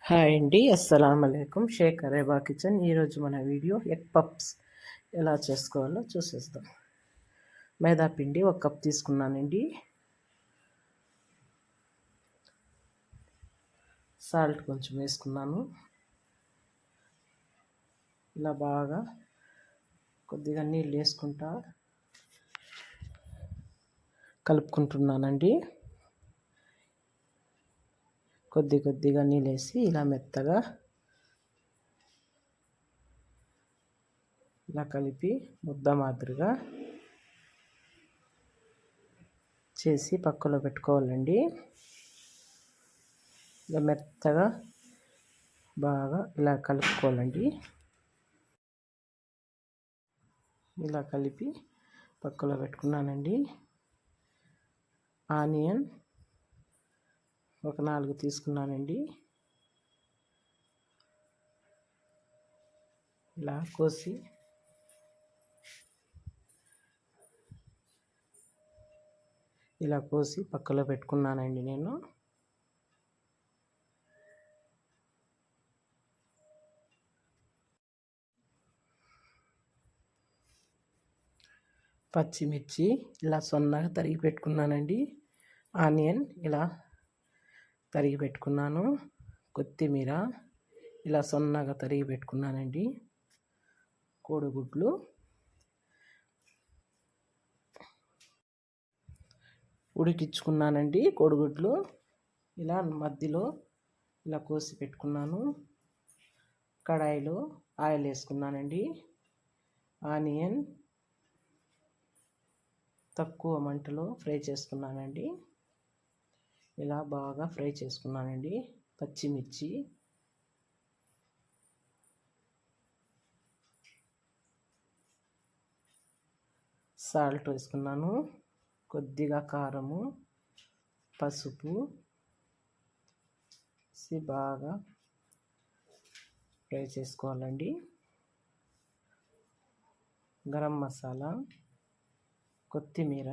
Hi అండి అస్సలం అయికం షేక్ అరేబా కిచెన్ ఈరోజు మన వీడియో ఎగ్ పప్స్ ఎలా చేసుకోవాలో చూసేస్తాం మైదా పిండి ఒక కప్ తీసుకున్నానండి. సాల్ట్ కొంచెం వేసుకున్నాను. ఇలా బాగా కొద్దిగా నీళ్ళు వేసుకుంటా కలుపుకుంటున్నానండి. కొద్ది కొద్దిగా నీళ్ళేసి ఇలా మెత్తగా ఇలా కలిపి ముద్ద మాదిరిగా చేసి పక్కలో పెట్టుకోవాలండి. ఇలా మెత్తగా బాగా ఇలా కలుపుకోవాలండి. ఇలా కలిపి పక్కలో పెట్టుకున్నానండి. ఆనియన్ ఒక నాలుగు తీసుకున్నానండి. ఇలా కోసి ఇలా కోసి పక్కలో పెట్టుకున్నానండి నేను. పచ్చిమిర్చి ఇలా సొన్నగా తరిగి పెట్టుకున్నానండి. ఆనియన్ ఇలా తరిగి పెట్టుకున్నాను. కొత్తిమీర ఇలా సన్నగా తరిగి పెట్టుకున్నానండి. కోడిగుడ్లు. ఉడికించుకున్నానండి కోడిగుడ్లు. ఇలా మధ్యలో ఇలా కోసి పెట్టుకున్నాను. కడాయిలో ఆయిల్ వేసుకున్నానండి. ఆనియన్ తక్కువ మంటలో ఫ్రై చేసుకున్నానండి. ఇలా బాగా ఫ్రై చేసుకున్నానండి. పచ్చిమిర్చి. సాల్ట్ వేసుకున్నాను. కొద్దిగా కారము పసుపు. బాగా ఫ్రై చేసుకోవాలండి. గరం మసాలా కొత్తిమీర.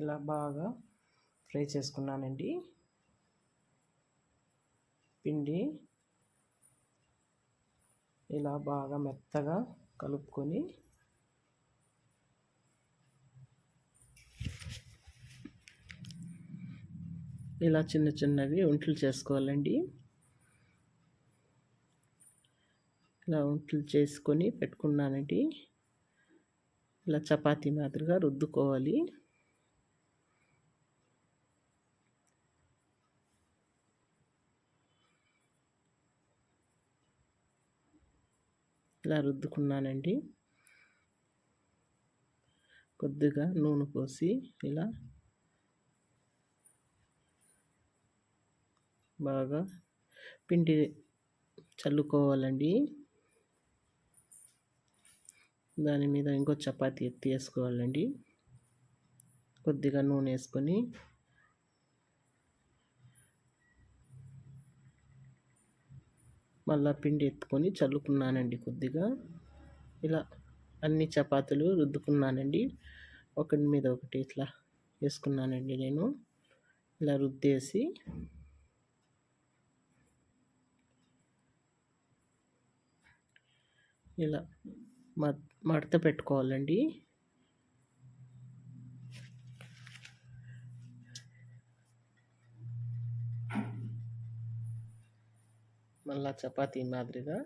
ఇలా బాగా ఫ్రై చేసుకున్నానండి. పిండి ఇలా బాగా మెత్తగా కలుపుకొని ఇలా చిన్న చిన్నవి ఒంట్లు చేసుకోవాలండి. ఇలా ఒంట్లు చేసుకొని పెట్టుకున్నానండి. ఇలా చపాతీ మాదిరిగా రుద్దుకోవాలి. ఇలా రుద్దుకున్నానండి. కొద్దిగా నూనె పోసి ఇలా బాగా పిండి చల్లుకోవాలండి. దాని మీద ఇంకో చపాతీ ఎత్తి వేసుకోవాలండి. కొద్దిగా నూనె వేసుకొని మళ్ళా పిండి ఎత్తుకొని చల్లుకున్నానండి కొద్దిగా. ఇలా అన్ని చపాతీలు రుద్దుకున్నానండి. ఒకటి మీద ఒకటి ఇట్లా వేసుకున్నానండి నేను. ఇలా రుద్దేసి ఇలా మడత పెట్టుకోవాలండి. మళ్ళా చపాతీ మాదిరిగా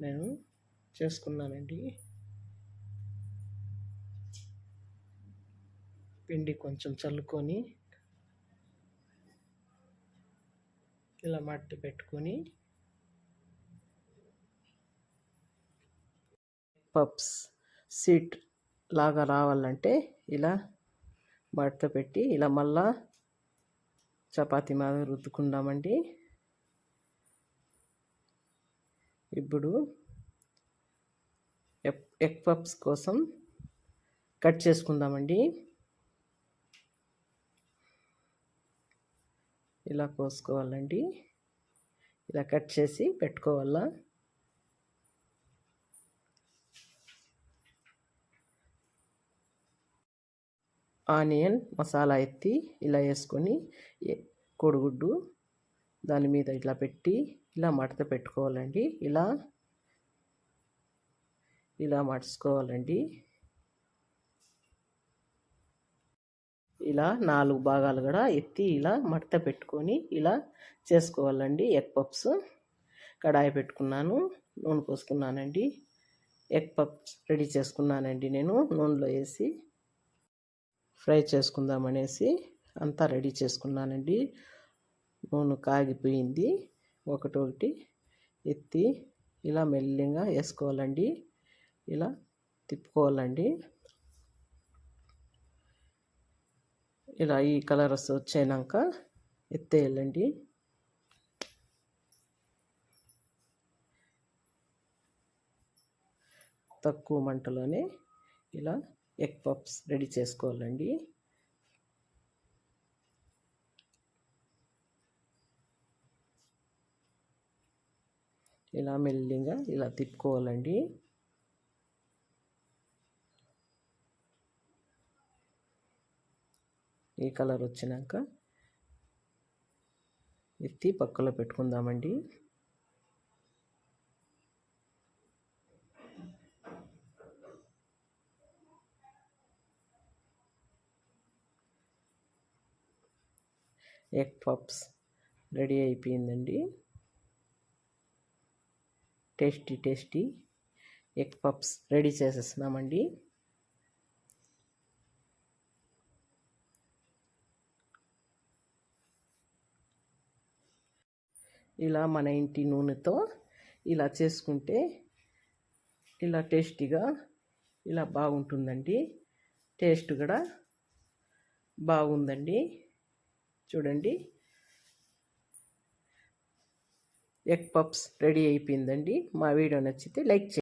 నేను చేసుకున్నానండి. పిండి కొంచెం చల్లుకొని ఇలా మట్టి పెట్టుకొని పప్స్ సీట్ లాగా రావాలంటే ఇలా మడత పెట్టి ఇలా మళ్ళా చపాతీ మాదిరి రుద్దుకుందామండి. ఇప్పుడు ఎగ్ పప్స్ కోసం కట్ చేసుకుందామండి. ఇలా కోసుకోవాలండి. ఇలా కట్ చేసి పెట్టుకోవాలా? ఆనియన్ మసాలా ఎత్తి ఇలా వేసుకొని కోడిగుడ్డు దాని మీద ఇట్లా పెట్టి ఇలా మడత పెట్టుకోవాలండి. ఇలా ఇలా మడుచుకోవాలండి. ఇలా నాలుగు భాగాలు కూడా ఎత్తి ఇలా మడత పెట్టుకొని ఇలా చేసుకోవాలండి. ఎగ్ పప్స్ కడాయి పెట్టుకున్నాను నూనె పోసుకున్నానండి. ఎగ్ పప్స్ రెడీ చేసుకున్నానండి నేను నూనెలో వేసి ఫ్రై చేసుకుందామనేసి అంతా రెడీ చేసుకున్నానండి. నూనె కాగిపోయింది. ఒకటొకటి ఎత్తి ఇలా మెల్లిగా వేసుకోవాలండి. ఇలా తిప్పుకోవాలండి. ఇలా ఈ కలర్స్ వచ్చాక ఎత్తేయాలండి. తక్కువ మంటలోనే ఇలా ఎగ్ పప్స్ రెడీ చేసుకోవాలండి. ఇలా మెల్లిగా ఇలా తిప్పుకోవాలండి. ఈ కలర్ వచ్చినాక ఎత్తి పక్కలో పెట్టుకుందామండి. ఎగ్ పప్స్ రెడీ అయిపోయిందండి. Tasty tasty egg puffs ready చేసేస్తున్నామండి. ఇలా మన ఇంటి నూనెతో ఇలా చేసుకుంటే ఇలా టేస్టీగా ఇలా బాగుంటుందండి. టేస్ట్ కూడా బాగుందండి. చూడండి. ఎగ్ పప్స్ రెడీ అయిపోయిందండి. మా వీడియో నచ్చితే లైక్ చేయండి.